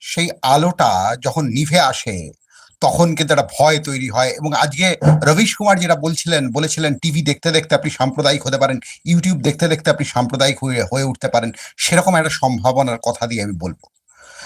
সেই আলোটা যখন নিভে আসে, তখন কিন্তু একটা ভয় তৈরি হয় এবং আজকে রবিশ কুমার যেটা বলছিলেন, বলেছিলেন, টিভি দেখতে দেখতে আপনি সাম্প্রদায়িক হতে পারেন, ইউটিউব দেখতে দেখতে আপনি সাম্প্রদায়িক হয়ে হয়ে উঠতে পারেন, সেরকম একটা সম্ভাবনার কথা দিয়ে আমি বলব।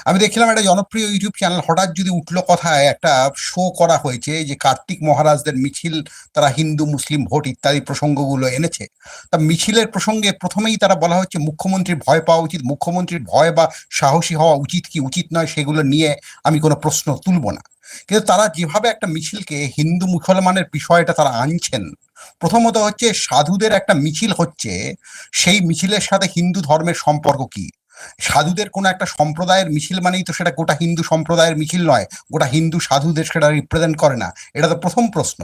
আমি দেখছিলাম একটা জনপ্রিয় ইউটিউব চ্যানেল হঠাৎ যদি উঠল কথায় একটা শো করা হয়েছে যে কার্তিক মহারাজদের মিছিল, তারা হিন্দু, মুসলিম ভোট ইত্যাদি প্রসঙ্গগুলো এনেছে। তা মিছিলের প্রসঙ্গে প্রথমেই তারা বলা হচ্ছে মুখ্যমন্ত্রীর ভয় পাওয়া উচিত। মুখ্যমন্ত্রীর ভয় বা সাহসী হওয়া উচিত কি? উচিত নয় সেগুলো নিয়ে আমি কোনো প্রশ্ন তুলব না। কিন্তু তারা যেভাবে একটা মিছিলকে হিন্দু মুসলমানের বিষয়টা তারা আনছেন, প্রথমত হচ্ছে সাধুদের একটা মিছিল হচ্ছে, সেই মিছিলের সাথে হিন্দু ধর্মের সম্পর্ক কি? সাধুদের কোনো একটা সম্প্রদায়ের মিছিল মানেই তো সেটা গোটা হিন্দু সম্প্রদায়ের মিছিল নয়, গোটা হিন্দু সাধুদের সেটা রিপ্রেজেন্ট করে না। এটা তো প্রথম প্রশ্ন।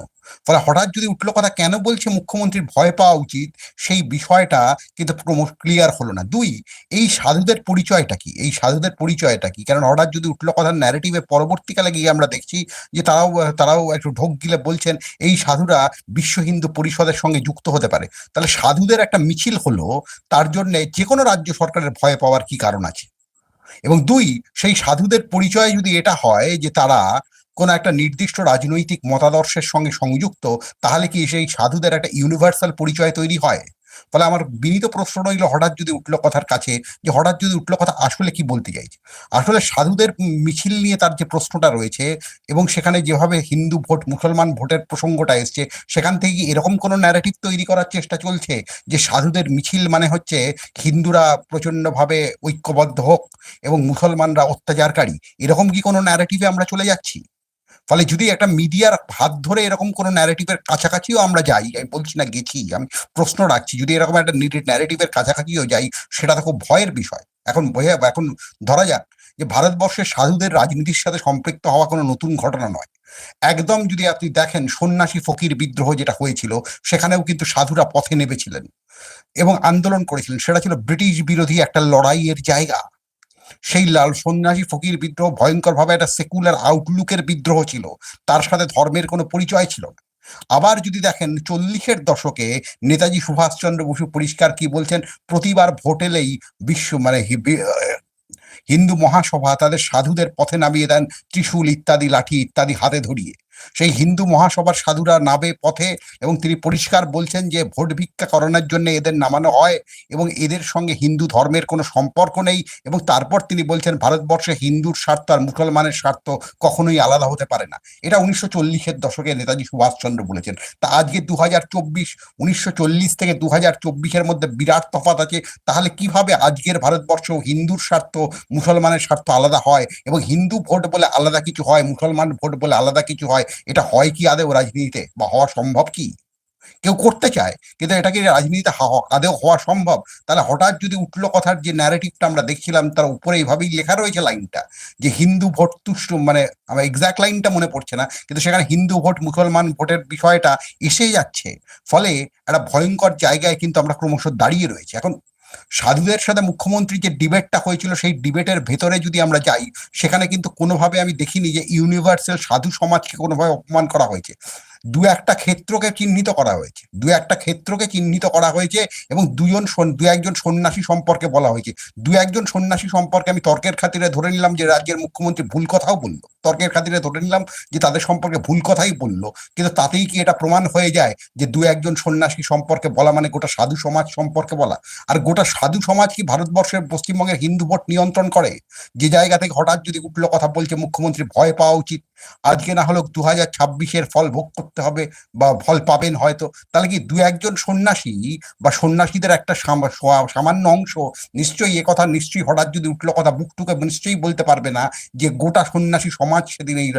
ফলে হঠাৎ যদি উঠল কথা, কেন বলছে মুখ্যমন্ত্রীর ভয় পাওয়া উচিত? সেই বিষয়টা কিন্তু ক্লিয়ার হলো না। দুই, এই সাধুদের পরিচয়টা কি? এই সাধুদের পরিচয়টা কি? কারণ হঠাৎ যদি উঠল কথার ন্যারেটিভে পরবর্তীকালে গিয়ে আমরা দেখছি যে তারাও তারাও একটু ঢোক গিলে বলছেন, এই সাধুরা বিশ্ব হিন্দু পরিষদের সঙ্গে যুক্ত হতে পারে। তাহলে সাধুদের একটা মিছিল হলো, তার জন্য যে কোনো রাজ্য সরকারের ভয় পাওয়ার কি কারণ আছে? এবং দুই, সেই সাধুদের পরিচয় যদি এটা হয় যে তারা কোনো একটা নির্দিষ্ট রাজনৈতিক মতাদর্শের সঙ্গে সংযুক্ত, তাহলে কি সেই সাধুদের একটা ইউনিভার্সাল পরিচয় তৈরি হয়? ফলে আমার বিনীত প্রশ্ন রইল হঠাৎ যদি উঠল কথার কাছে যে হঠাৎ যদি উঠল কথা আসলে কি বলতে চাইছে? আসলে সাধুদের মিছিল নিয়ে তার যে প্রশ্নটা রয়েছে এবং সেখানে যেভাবে হিন্দু ভোট, মুসলমান ভোটের প্রসঙ্গটা এসছে, সেখান থেকে কি এরকম কোনো ন্যারেটিভ তৈরি করার চেষ্টা চলছে যে সাধুদের মিছিল মানে হচ্ছে হিন্দুরা প্রচন্ডভাবে ঐক্যবদ্ধ হোক এবং মুসলমানরা অত্যাচারকারী? এরকম কি কোনো ন্যারেটিভে আমরা চলে যাচ্ছি? ফলে যদি একটা মিডিয়ার হাত ধরে এরকম কোনো ন্যারেটিভের কাছাকাছিও আমরা যাই, আমি বলছি না গেছি, আমি প্রশ্ন রাখছি, যদি এরকম একটা ন্যারেটিভের কাছাকাছিও যাই, সেটা তো খুব ভয়ের বিষয়। এখন ভয়ে, এখন ধরা যাক যে ভারতবর্ষের সাধুদের রাজনীতির সাথে সম্পৃক্ত হওয়া কোনো নতুন ঘটনা নয়। একদম যদি আপনি দেখেন সন্ন্যাসী ফকির বিদ্রোহ যেটা হয়েছিল, সেখানেও কিন্তু সাধুরা পথে নেমেছিলেন এবং আন্দোলন করেছিলেন। সেটা ছিল ব্রিটিশ বিরোধী একটা লড়াইয়ের জায়গা। সেই লাল সন্ন্যাসী ফকির বিদ্রোহ ভয়ঙ্কর ভাবে একটা সেকুলার আউটলুকের বিদ্রোহ ছিল। তার সাথে ধর্মের কোনো পরিচয় ছিল না। আবার যদি দেখেন, চল্লিশের দশকে নেতাজি সুভাষচন্দ্র বসু পরিষ্কার কি বলছেন? প্রতিবার ভোট এলেই বিশ্ব মানে হিন্দু মহাসভা তাদের সাধুদের পথে নামিয়ে দেন, ত্রিশূল ইত্যাদি, লাঠি ইত্যাদি হাতে ধরিয়ে। সেই হিন্দু মহাসভার সাধুরা নাবে পথে এবং তিনি পরিষ্কার বলছেন যে ভোট ভিক্ষা করানোর জন্য এদের নামানো হয় এবং এদের সঙ্গে হিন্দু ধর্মের কোনো সম্পর্ক নেই এবং তারপর তিনি বলছেন ভারতবর্ষে হিন্দুর স্বার্থ আর মুসলমানের স্বার্থ কখনোই আলাদা হতে পারে না। এটা উনিশশো চল্লিশের দশকে নেতাজি সুভাষচন্দ্র বলেছেন। তা আজকে দু হাজার চব্বিশ, উনিশশো চল্লিশ থেকে দু হাজার চব্বিশের মধ্যে বিরাট তফাত আছে। তাহলে কীভাবে আজকের ভারতবর্ষ হিন্দুর স্বার্থ, মুসলমানের স্বার্থ আলাদা হয় এবং হিন্দু ভোট বলে আলাদা কিছু হয়, মুসলমান ভোট বলে আলাদা কিছু হয়? এটা হয় কি আদেও রাজনীতিতে? বা হওয়া সম্ভব কি? কেউ করতে চায়, কিন্তু এটা কি রাজনীতিতে আদেও হওয়া সম্ভব? তাহলে হঠাৎ যদি উঠল কথার যে ন্যারেটিভটা আমরা দেখছিলাম, তার উপরে এইভাবেই লেখা রয়েছে লাইনটা যে হিন্দু ভোট তুষ্ট মানে আমার এক্সাক্ট লাইনটা মনে পড়ছে না, কিন্তু সেখানে হিন্দু ভোট, মুসলমান ভোটের বিষয়টা এসে যাচ্ছে। ফলে একটা ভয়ঙ্কর জায়গায় কিন্তু আমরা ক্রমশ দাঁড়িয়ে রয়েছে। এখন সাধুদের সাথে মুখ্যমন্ত্রী যে ডিবেটটা হয়েছিল, সেই ডিবেটের ভেতরে যদি আমরা যাই, সেখানে কিন্তু কোনোভাবে আমি দেখিনি যে ইউনিভার্সাল সাধু সমাজকে কোনোভাবে অপমান করা হয়েছে। দু একটা ক্ষেত্রকে চিহ্নিত করা হয়েছে। দু একটা ক্ষেত্রকে চিহ্নিত করা হয়েছে এবং দুজন দু একজন সন্ন্যাসী সম্পর্কে বলা হয়েছে। দু একজন সন্ন্যাসী সম্পর্কে আমি তর্কের খাতিরে ধরে নিলাম যে রাজ্যের মুখ্যমন্ত্রী ভুল কথাও বলল। তর্কের খাতিরে ধরে নিলাম যে তাদের সম্পর্কে ভুল কথাই বলল। কিন্তু তাতেই কি এটা প্রমাণ হয়ে যায় যে দু একজন সন্ন্যাসী সম্পর্কে বলা মানে গোটা সাধু সমাজ সম্পর্কে বলা? আর গোটা সাধু সমাজ কি ভারতবর্ষের পশ্চিমবঙ্গের হিন্দু ভোট নিয়ন্ত্রণ করে? যে জায়গা থেকে হঠাৎ যদি উঠল কথা বলছে, মুখ্যমন্ত্রী ভয় পাওয়া উচিত। আজকে না হলেও দু হাজার ছাব্বিশের ফল ভোগ করতে হবে বা ফল পাবেন হয়তো, তাহলে কি দু একজন সন্ন্যাসী বা সন্ন্যাসীদের একটা সামান্য অংশ নিশ্চয়ই এ কথা নিশ্চয়ই হঠাৎ যদি উঠল কথা বুকটুকে নিশ্চয়ই বলতে পারবে না যে গোটা সন্ন্যাসী সমাজ সেদিন এই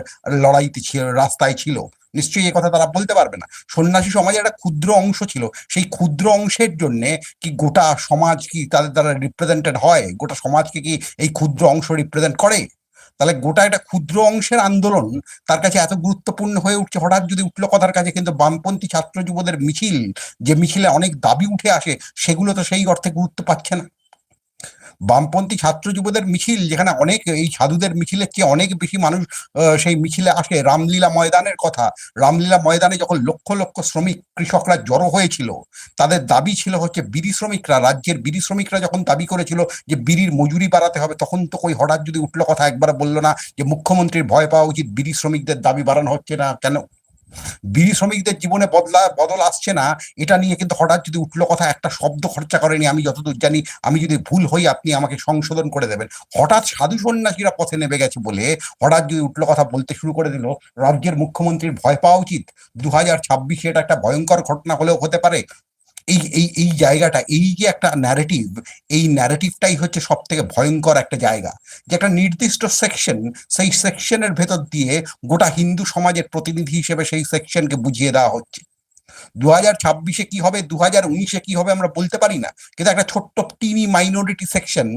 লড়াইতে ছিল, রাস্তায় ছিল। নিশ্চয়ই এ কথা তারা বলতে পারবে না। সন্ন্যাসী সমাজের একটা ক্ষুদ্র অংশ ছিল। সেই ক্ষুদ্র অংশের জন্য কি গোটা সমাজ কি তাদের দ্বারা রিপ্রেজেন্টেড হয়? গোটা সমাজকে কি এই ক্ষুদ্র অংশ রিপ্রেজেন্ট করে? তাহলে গোটা একটা ক্ষুদ্র অংশের আন্দোলন তার কাছে এত গুরুত্বপূর্ণ হয়ে উঠছে। হঠাৎ যদি উঠল কথার কাছে, কিন্তু বামপন্থী ছাত্র যুবদের মিছিল, যে মিছিলে অনেক দাবি উঠে আসে, সেগুলো তো সেই অর্থে গুরুত্ব পাচ্ছে না। বামপন্থী ছাত্র যুবদের মিছিল, যেখানে অনেক এই সাধুদের মিছিলের চেয়ে অনেক বেশি মানুষ সেই মিছিলে আসে। রামলীলা ময়দানের কথা। রামলীলা ময়দানে যখন লক্ষ লক্ষ শ্রমিক, কৃষকরা জড়ো হয়েছিল, তাদের দাবি ছিল হচ্ছে বিড়ি শ্রমিকরা, রাজ্যের বিড়ি শ্রমিকরা যখন দাবি করেছিল যে বিড়ির মজুরি বাড়াতে হবে, তখন তো কই হঠাৎ যদি উঠল কথা একবার বলল না যে মুখ্যমন্ত্রীর ভয় পাওয়া উচিত বিড়ি শ্রমিকদের দাবি বাড়ানো হচ্ছে না, কেন বিড়ি শ্রমিকদের জীবনে বদলা, বদল আসছে না, এটা নিয়ে কিন্তু হঠাৎ যদি উঠল কথা, একটা শব্দ খরচা করেনি, আমি যতদূর জানি, আমি যদি ভুল হই, আপনি আমাকে সংশোধন করে দেবেন। হঠাৎ সাধু সন্ন্যাসীরা পথে নেমে গেছে বলে, হঠাৎ যদি উঠল কথা বলতে শুরু করে দিল, রাজ্যের মুখ্যমন্ত্রীর ভয় পাওয়া উচিত। দু হাজার ছাব্বিশে এটা একটা ভয়ঙ্কর ঘটনা হলেও হতে পারে। এই এই এই জায়গাটা, এই যে একটা ন্যারেটিভ এই ন্যারেটিভটাই হচ্ছে সব থেকে ভয়ঙ্কর একটা জায়গা। যে একটা নির্দিষ্ট সেকশন সেই সেকশনের ভেতর দিয়ে গোটা হিন্দু সমাজের প্রতিনিধি হিসেবে সেই সেকশনকে বুঝিয়ে দেওয়া হচ্ছে। দু হাজার ছাব্বিশে কি হবে দু হাজার উনিশে কি হবে আমরা বলতে পারি না। কিন্তু একটা ছোট্ট টিনি মাইনরিটি সেকশন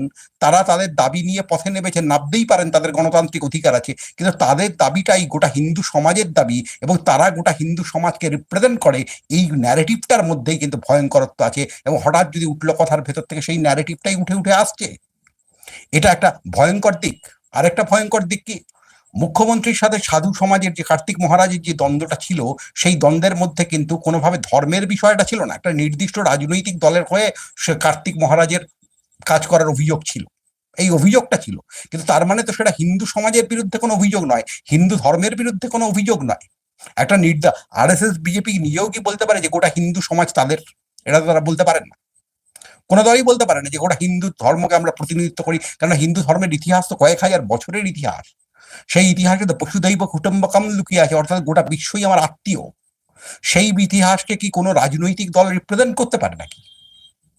তারা তাদের দাবি নিয়ে পথে নেমেছে, নামতেই পারেন তাদের গণতান্ত্রিক অধিকার আছে। কিন্তু তাদের দাবিটাই গোটা হিন্দু সমাজের দাবি এবং তারা গোটা হিন্দু সমাজকে রিপ্রেজেন্ট করে, এই ন্যারেটিভটার মধ্যেই কিন্তু ভয়ঙ্করত্ব আছে এবং হঠাৎ যদি উঠল কথার ভেতর থেকে, সেই ন্যারেটিভটাই উঠে উঠে আসছে। এটা একটা ভয়ঙ্কর দিক। আরেকটা ভয়ঙ্কর দিক কি? মুখ্যমন্ত্রীর সাথে সাধু সমাজের যে কার্তিক মহারাজের যে দ্বন্দ্বটা ছিল, সেই দ্বন্দ্বের মধ্যে কিন্তু কোনোভাবে ধর্মের বিষয়টা ছিল না। একটা নির্দিষ্ট রাজনৈতিক দলের হয়ে সে কার্তিক মহারাজের কাজ করার অভিযোগ ছিল। এই অভিযোগটা ছিল। কিন্তু তার মানে তো সেটা হিন্দু সমাজের বিরুদ্ধে কোনো অভিযোগ নয়, হিন্দু ধর্মের বিরুদ্ধে কোনো অভিযোগ নয়। একটা নির্দা আর এস এস বিজেপি নিজেও কি বলতে পারে যে গোটা হিন্দু সমাজ তাদের এটা তো তারা বলতে পারেন না। কোনো দলই বলতে পারে না যে গোটা হিন্দু ধর্মকে আমরা প্রতিনিধিত্ব করি, কেননা হিন্দু ধর্মের ইতিহাস তো কয়েক হাজার বছরের ইতিহাস। সেই ইতিহাসে তো পশুদৈব কুটুম্বকম লুকিয়ে আছে, অর্থাৎ গোটা বিশ্বই আমার আত্মীয়। সেই ইতিহাসকে কি কোনো রাজনৈতিক দল রিপ্রেজেন্ট করতে পারে নাকি?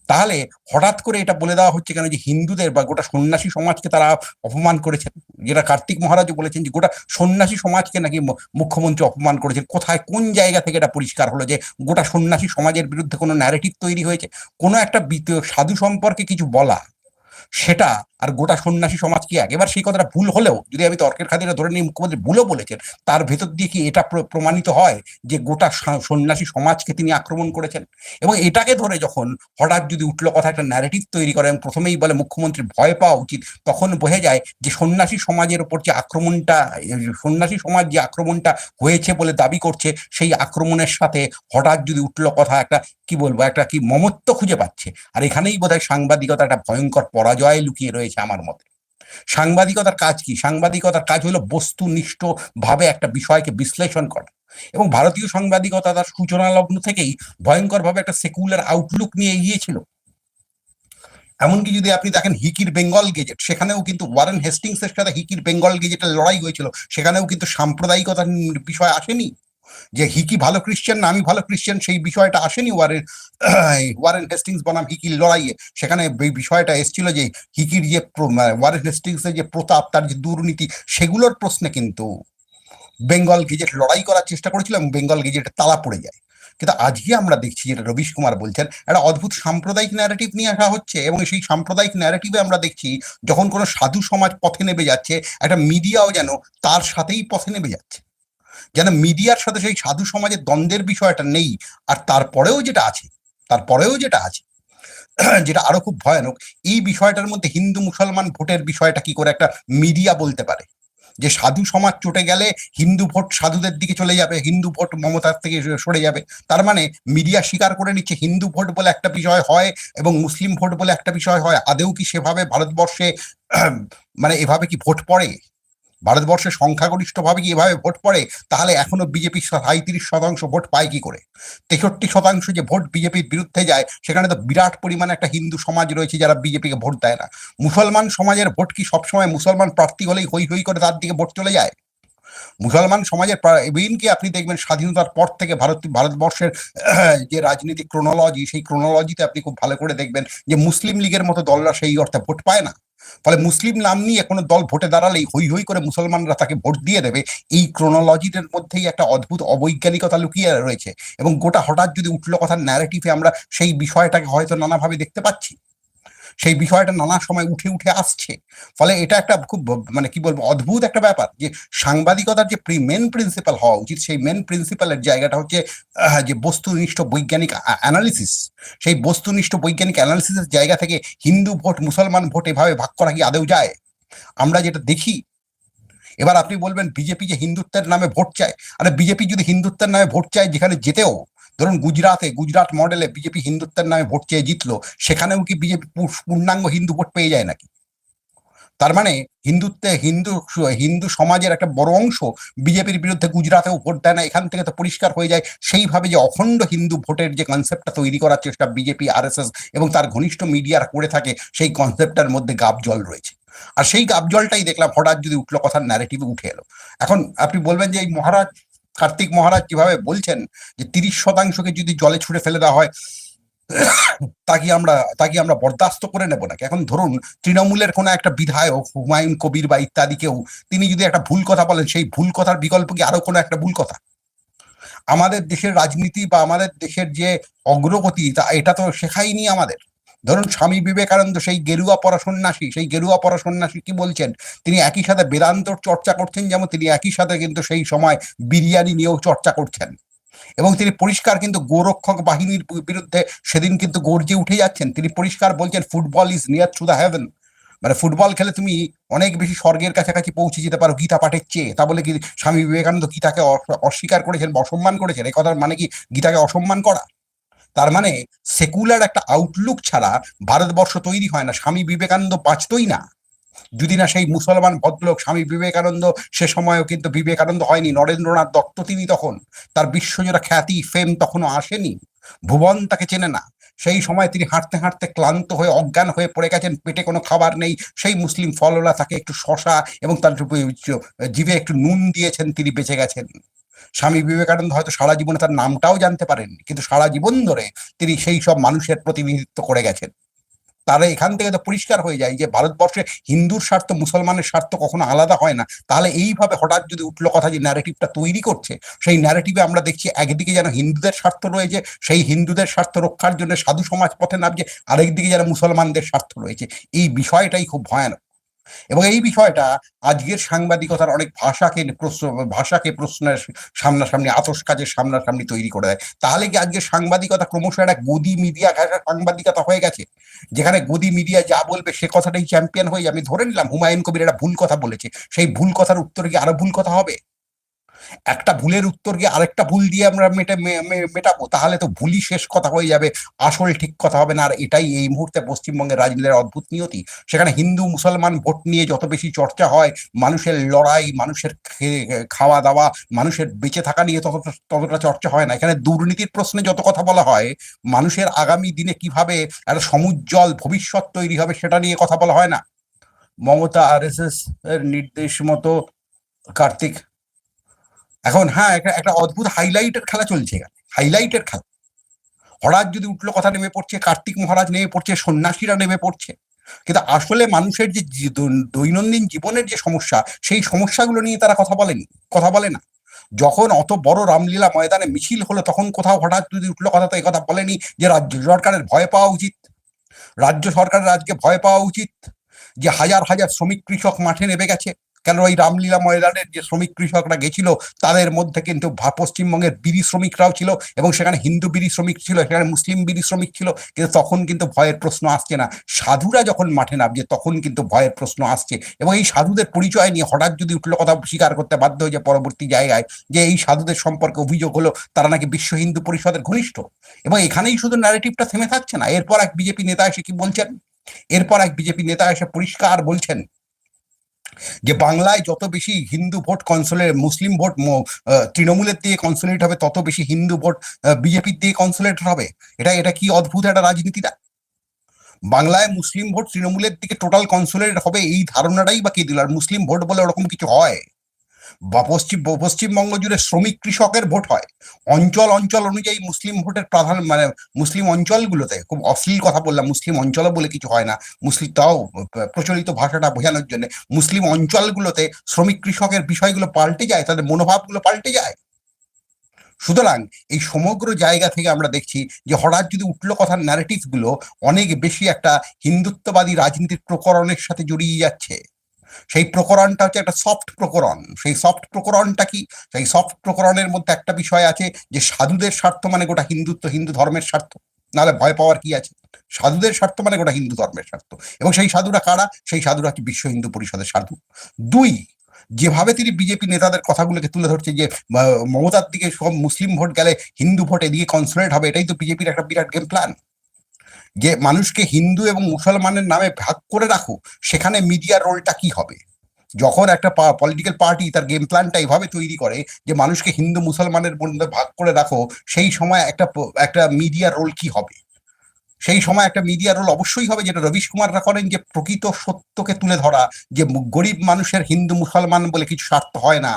তাহলে হঠাৎ করে এটা বলে দেওয়া হচ্ছে কেন যে হিন্দুদের বা গোটা সন্ন্যাসী সমাজকে তারা অপমান করেছেন যেটা কার্তিক মহারাজ বলেছেন যে গোটা সন্ন্যাসী সমাজকে নাকি মুখ্যমন্ত্রী অপমান করেছেন। কোথায়, কোন জায়গা থেকে এটা পরিষ্কার হলো যে গোটা সন্ন্যাসী সমাজের বিরুদ্ধে কোনো ন্যারেটিভ তৈরি হয়েছে? কোনো একটা সাধু সম্পর্কে কিছু বলা সেটা আর গোটা সন্ন্যাসী সমাজ কি এক? এবার সেই কথাটা ভুল হলেও যদি আমি তর্কের খাতিরে ধরে নিই, মুখ্যমন্ত্রী ভুলও বলেছেন, তার ভেতর দিয়ে কি এটা প্র- প্রমাণিত হয় যে গোটা সন্ন্যাসী সমাজকে তিনি আক্রমণ করেছেন? এবং এটাকে ধরে যখন হঠাৎ যদি উঠল কথা, একটা ন্যারেটিভ তৈরি করে, এবং প্রথমেই বলে মুখ্যমন্ত্রী ভয় পাওয়া উচিত, তখন বোঝা যায় যে সন্ন্যাসী সমাজের উপর যে আক্রমণটা সন্ন্যাসী সমাজ যে আক্রমণটা হয়েছে বলে দাবি করছে, সেই আক্রমণের সাথে হঠাৎ যদি উঠল কথা, একটা কি বলব, একটা কি মমত্ব খুঁজে পাচ্ছে। আর এখানেই বোধহয় সাংবাদিকতা একটা ভয়ঙ্কর পরাজয় লুকিয়ে রয়েছে আমার মতে। সাংবাদিকতার কাজ কি? সাংবাদিকতার কাজ হলো বস্তুনিষ্ঠ ভাবে একটা বিষয়কে বিশ্লেষণ করা এবং ভারতীয় সাংবাদিকতা তার সূচনা লগ্ন থেকেই ভয়ঙ্করভাবে একটা সেকুলার আউটলুক নিয়ে এগিয়েছিল এমনকি যদি আপনি দেখেন হিকির বেঙ্গল গেজেট, সেখানেও কিন্তু ওয়ারেন হেস্টিংস এর সাথে হিকির বেঙ্গল গেজেটের লড়াই হয়েছিল। সেখানেও কিন্তু সাম্প্রদায়িকতার বিষয় আসেনি। যে হিকি ভালো ক্রিশ্চিয়ান না আমি ভালো ক্রিশ্চিয়ান সেই বিষয়টা আসেনি ওয়ারেন ওয়ারেন হেস্টিংস বনাম হিকির লড়াইয়ে। সেখানে এই বিষয়টা এসেছিল যে হিকির যে মানে ওয়ারেন হেস্টিংসের যে প্রতাপ, তার যে দুর্নীতি, সেগুলোর প্রশ্নে কিন্তু বেঙ্গল গেজেট লড়াই করার চেষ্টা করেছিল এবং বেঙ্গল গেজেট তালা পড়ে যায়। কিন্তু আজকে আমরা দেখছি যেটা রবিশ কুমার বলছেন, একটা অদ্ভুত সাম্প্রদায়িক ন্যারেটিভ নিয়ে আসা হচ্ছে এবং সেই সাম্প্রদায়িক ন্যারেটিভে আমরা দেখছি যখন কোনো সাধু সমাজ পথে নেমে যাচ্ছে, একটা মিডিয়াও যেন তার সাথেই পথে নেমে যাচ্ছে। যেন মিডিয়ার সাথে সেই সাধু সমাজের দ্বন্দ্বের বিষয়টা নেই, আর তারপরেও যেটা আছে, তারপরেও যেটা আছে, যেটা আরও খুব ভয়ানক, এই বিষয়টার মধ্যে হিন্দু মুসলমান ভোটের বিষয়টা কি করে একটা মিডিয়া বলতে পারে? যে সাধু সমাজ চটে গেলে হিন্দু ভোট সাধুদের দিকে চলে যাবে, হিন্দু ভোট মমতার থেকে সরে যাবে। তার মানে মিডিয়া স্বীকার করে নিচ্ছে হিন্দু ভোট বলে একটা বিষয় হয় এবং মুসলিম ভোট বলে একটা বিষয় হয় আদেও কি সেভাবে ভারতবর্ষে মানে এভাবে কি ভোট পড়ে? ভারতবর্ষে সংখ্যাগরিষ্ঠভাবে কি এভাবে ভোট পড়ে, তাহলে এখনও বিজেপি সাঁত্রিশ শতাংশ ভোট পায় কি করে? তেষট্টি শতাংশ যে ভোট বিজেপির বিরুদ্ধে যায়, সেখানে তো বিরাট পরিমাণে একটা হিন্দু সমাজ রয়েছে যারা বিজেপিকে ভোট দেয় না। মুসলমান সমাজের ভোট কি সবসময় মুসলমান প্রার্থী হলেই হই হই করে তার দিকে ভোট চলে যায়? মুসলমান সমাজের কি আপনি দেখবেন স্বাধীনতার পর থেকে ভারত, ভারতবর্ষের যে রাজনীতিক ক্রোনোলজি সেই ক্রোনোলজিতে আপনি খুব ভালো করে দেখবেন যে মুসলিম লীগের মতো দলরা সেই অর্থে ভোট পায় না। ফলে মুসলিম নাম নিয়ে কোনো দল ভোটে দাঁড়ালেই হই হই করে মুসলমানরা তাকে ভোট দিয়ে দেবে। এই ক্রোনোলজিটার মধ্যেই একটা অদ্ভুত অবৈজ্ঞানিকতা লুকিয়ে রয়েছে। এবং গোটা হঠাৎ যদি উঠল কথার ন্যারেটিভে আমরা সেই বিষয়টাকে হয়তো নানাভাবে দেখতে পাচ্ছি। সেই বিষয়টা নানা সময় উঠে উঠে আসছে। ফলে এটা একটা খুব মানে কি বলব, অদ্ভুত একটা ব্যাপার যে সাংবাদিকতার যে মেন প্রিন্সিপাল হওয়া উচিত, সেই মেন প্রিন্সিপালের জায়গাটা হচ্ছে যে বস্তুনিষ্ঠ বৈজ্ঞানিক অ্যানালিসিস সেই বস্তুনিষ্ঠ বৈজ্ঞানিক অ্যানালিসিসের জায়গা থেকে হিন্দু ভোট, মুসলমান ভোট এভাবে ভাগ করা কি আদেও যায়? আমরা যেটা দেখি, এবার আপনি বলবেন, বিজেপি যে হিন্দুত্বের নামে ভোট চায়, আরে বিজেপি যদি হিন্দুত্বের নামে ভোট চায়, যেখানে যেতেও ধরুন গুজরাটে গুজরাট মডেলে বিজেপি হিন্দুত্বের নামে ভোট চেয়ে জিতলো, সেখানেও কি বিজেপি পূর্ণাঙ্গ হিন্দু ভোট পেয়ে যায় নাকি? তার মানে হিন্দুত্বে হিন্দু হিন্দু সমাজের একটা বড় অংশ বিজেপির বিরুদ্ধে গুজরাটেও ভোট দেয় না, এখান থেকে তো পরিষ্কার হয়ে যায়। সেইভাবে যে অখণ্ড হিন্দু ভোটের যে কনসেপ্টটা তৈরি করার চেষ্টা বিজেপি আরএসএস এবং তার ঘনিষ্ঠ মিডিয়ার করে থাকে, সেই কনসেপ্টটার মধ্যে গাব জল রয়েছে। আর সেই গাব জলটাই দেখলাম, হঠাৎ যদি উঠল কথার ন্যারেটিভে উঠে এলো। এখন আপনি বলবেন যে এই মহারাজ কার্তিক মহারাজ যেভাবে বলছেন যে তিরিশ শতাংশকে যদি জলে ছুড়ে ফেলে দেওয়া হয়, তা কি আমরা, তা কি আমরা বরদাস্ত করে নেব নাকি? এখন ধরুন তৃণমূলের কোনো একটা বিধায়ক, হুমায়ুন কবির বা ইত্যাদি কেউ তিনি যদি একটা ভুল কথা বলেন, সেই ভুল কথার বিকল্প কি আরও কোনো একটা ভুল কথা? আমাদের দেশের রাজনীতি বা আমাদের দেশের যে অগ্রগতি, তা এটা তো শেখায়নি আমাদের। ধরুন স্বামী বিবেকানন্দ, সেই গেরুয়া পড়াশোন্যাসী সেই গেরুয়া পড়াশোন্যাসী কি বলছেন? তিনি একই সাথে বেদান্তর চর্চা করছেন যেমন তিনি একই সাথে কিন্তু সেই সময় বিরিয়ানি নিয়েও চর্চা করছেন। এবং তিনি পরিষ্কার কিন্তু গোরক্ষক বাহিনীর বিরুদ্ধে সেদিন কিন্তু গর্জে উঠে যাচ্ছেন। তিনি পরিষ্কার বলছেন, football is near to the heaven. মানে ফুটবল খেলে তুমি অনেক বেশি স্বর্গের কাছাকাছি পৌঁছে যেতে পারো গীতা পাঠের চেয়ে। তা বলে কি স্বামী বিবেকানন্দ গীতাকে অস্বীকার করেছেন বা অসম্মান করেছেন? এই কথার মানে কি গীতাকে অসম্মান করা? তার মানে সেকুলার একটা আউটলুক ছাড়া ভারতবর্ষ তৈরি হয় না, স্বামী বিবেকানন্দ বাঁচতই না। যদি না সেই মুসলমান ভদ্রলোক স্বামী বিবেকানন্দ, সে সময়ও কিন্তু বিবেকানন্দ হয়নি, নরেন্দ্রনাথ দত্ত তিনি তখন। তার বিশ্বজোড়া খ্যাতি ফেম তখনও আসেনি। ভুবন তাকে চেনে না। সেই সময় তিনি হাঁটতে হাঁটতে ক্লান্ত হয়ে, অজ্ঞান হয়ে পড়ে গেছেন, পেটে কোনো খাবার নেই। সেই মুসলিম ফলরা তাকে একটু শশা এবং তার জিভে একটু নুন দিয়েছেন, তিনি বেঁচে গেছেন। স্বামী বিবেকানন্দ হয়তো সারা জীবনে তার নামটাও জানতে পারেননি, কিন্তু সারা জীবন ধরে তিনি সেই সব মানুষের প্রতিনিধিত্ব করে গেছেন। তাহলে এখান থেকে তো পরিষ্কার হয়ে যায় যে ভারতবর্ষে হিন্দুর স্বার্থ, মুসলমানের স্বার্থ কখনো আলাদা হয় না। তাহলে এইভাবে হঠাৎ যদি উঠল কথা যে ন্যারেটিভটা তৈরি করছে, সেই ন্যারেটিভে আমরা দেখছি একদিকে যেন হিন্দুদের স্বার্থ রয়েছে, সেই হিন্দুদের স্বার্থ রক্ষার জন্য সাধু সমাজ পথে নামছে, আরেকদিকে যেন মুসলমানদের স্বার্থ রয়েছে। এই বিষয়টাই খুব ভয়ানক। এবং এই বিষয়টা আজকের সাংবাদিকতার অনেক ভাষাকে প্রশ্ন, ভাষাকে প্রশ্নের সামনাসামনি আতস কাজের সামনাসামনি তৈরি করে দেয়। তাহলে কি আজকের সাংবাদিকতা ক্রমশ একটা গদি মিডিয়া সাংবাদিকতা হয়ে গেছে? যেখানে গদি মিডিয়া যা বলবে সে কথাটাই চ্যাম্পিয়ন হয়ে আমি ধরে নিলাম হুমায়ুন কবির একটা ভুল কথা বলেছে। সেই ভুল কথার উত্তরে কি আরও ভুল কথা হবে? একটা ভুলের উত্তর গিয়ে আরেকটা ভুল দিয়ে আমরা মেটে মেটাবো, তাহলে তো ভুলই শেষ কথা হয়ে যাবে। আসল ঠিক কথা হবে না। আর এটাই এই মুহূর্তে পশ্চিমবঙ্গের রাজনীতির অদ্ভুত নিয়তি। সেখানে হিন্দু, মুসলমান ভোট নিয়ে যত বেশি চর্চা হয়, মানুষের লড়াই, মানুষের খাওয়া দাওয়া, মানুষের বেঁচে থাকা নিয়ে ততটা ততটা চর্চা হয় না। এখানে দুর্নীতির প্রশ্নে যত কথা বলা হয়, মানুষের আগামী দিনে কীভাবে একটা সমুজ্জ্বল ভবিষ্যৎ তৈরি হবে সেটা নিয়ে কথা বলা হয় না। মমতা আর এস এস এর নির্দেশ মতো কার্তিক এখন হ্যাঁ একটা একটা অদ্ভুত হাইলাইটের খেলা চলছে এখানে হাইলাইটের খেলা। হঠাৎ যদি উঠল, কথা নেমে পড়ছে, কার্তিক মহারাজ নেমে পড়ছে, সন্ন্যাসীরা নেমে পড়ছে। কিন্তু আসলে মানুষের যে দৈনন্দিন জীবনের যে সমস্যা, সেই সমস্যাগুলো নিয়ে তারা কথা বলেনি, কথা বলে না। যখন অত বড় রামলীলা ময়দানে মিছিল হলো, তখন কোথাও হঠাৎ যদি উঠল কথা, তো কথা বলেনি যে রাজ্য সরকারের ভয় পাওয়া উচিত। রাজ্য সরকারের আজকে ভয় পাওয়া উচিত যে হাজার হাজার শ্রমিক কৃষক মাঠে নেমে গেছে। কেন ওই রামলীলা ময়দানের যে শ্রমিক কৃষকরা গেছিল, তাদের মধ্যে কিন্তু পশ্চিমবঙ্গের বিড়ি শ্রমিকরাও ছিল এবং সেখানে হিন্দু বিড়ি শ্রমিক ছিল, সেখানে মুসলিম বিড়ি শ্রমিক ছিল, কিন্তু তখন কিন্তু ভয়ের প্রশ্ন আসছে না। সাধুরা যখন মাঠে নামছে, তখন কিন্তু ভয়ের প্রশ্ন আসছে এবং এই সাধুদের পরিচয় নিয়ে হঠাৎ যদি উঠল কথা স্বীকার করতে বাধ্য হয়ে যায় পরবর্তী জায়গায় যে এই সাধুদের সম্পর্কে অভিযোগ হলো, তারা নাকি বিশ্ব হিন্দু পরিষদের ঘনিষ্ঠ এবং এখানেই শুধু ন্যারেটিভটা থেমে থাকছে না। এরপর এক বিজেপি নেতা এসে কি বলছেন? এরপর এক বিজেপি নেতা এসে পরিষ্কার বলছেন যে বাংলায় যত বেশি Hindu vote consolidate Muslim vote তৃণমূলের দিয়ে কনসোলেট হবে, তত বেশি হিন্দু ভোট বিজেপির দিয়ে কনসোলেট হবে। এটা এটা কি অদ্ভুত একটা রাজনীতি রাজনীতিটা বাংলায় মুসলিম ভোট তৃণমূলের দিকে টোটাল কনসোলেট হবে এই ধারণাটাই বা কি দিল? আর মুসলিম ভোট বলে ওরকম কিছু হয়? বা পশ্চিম, পশ্চিমবঙ্গ জুড়ে শ্রমিক কৃষকের ভোট হয়। অঞ্চল অঞ্চল অনুযায়ী মুসলিম ভোটের প্রাধান্য মানে মুসলিম অঞ্চলগুলোতে, খুব অশ্লীল কথা বললাম, মুসলিম অঞ্চলও বলে কিছু হয় না। মুসলিম তাও প্রচলিত ভাষাটা বোঝানোর জন্য, মুসলিম অঞ্চলগুলোতে শ্রমিক কৃষকের বিষয়গুলো পাল্টে যায়, তাদের মনোভাবগুলো পাল্টে যায়। সুতরাং এই সমগ্র জায়গা থেকে আমরা দেখছি যে হঠাৎ যদি উঠল কথার ন্যারেটিভগুলো, অনেক বেশি একটা হিন্দুত্ববাদী রাজনীতির প্রকরণের সাথে জড়িয়ে যাচ্ছে। সেই প্রকরণটা হচ্ছে একটা সফট প্রকরণ। সেই সফট প্রকরণটা কি? সেই সফট প্রকরণের মধ্যে একটা বিষয় আছে যে সাধুদের স্বার্থ মানে গোটা হিন্দুত্ব, হিন্দু ধর্মের স্বার্থ। নাহলে ভয় পাওয়ার কি আছে? সাধুদের স্বার্থ মানে গোটা হিন্দু ধর্মের স্বার্থ। এবং সেই সাধুরা কারা? সেই সাধুরা হচ্ছে বিশ্ব হিন্দু পরিষদের সাধু। দুই, যেভাবে তিনি বিজেপি নেতাদের কথাগুলোকে তুলে ধরছে যে মমতার দিকে সব মুসলিম ভোট গেলে হিন্দু ভোট এদিকে কনসোলেট হবে, এটাই তো বিজেপির একটা বিরাট গেম প্ল্যান যে মানুষকে হিন্দু এবং মুসলমানের নামে ভাগ করে রাখো, সেখানে মিডিয়ার রোলটা কি হবে? যখন একটা পলিটিক্যাল পার্টি তার গেম প্ল্যানটা এইভাবে তৈরি করে যে মানুষকে হিন্দু মুসলমানের মধ্যে ভাগ করে রাখো, সেই সময় একটা একটা মিডিয়ার রোল কি হবে? সেই সময় একটা মিডিয়ার রোল অবশ্যই হবে যেটা রবিশ কুমাররা করেন যে প্রকৃত সত্যকে তুলে ধরা, যে গরিব মানুষের হিন্দু মুসলমান বলে কিছু স্বার্থ হয় না।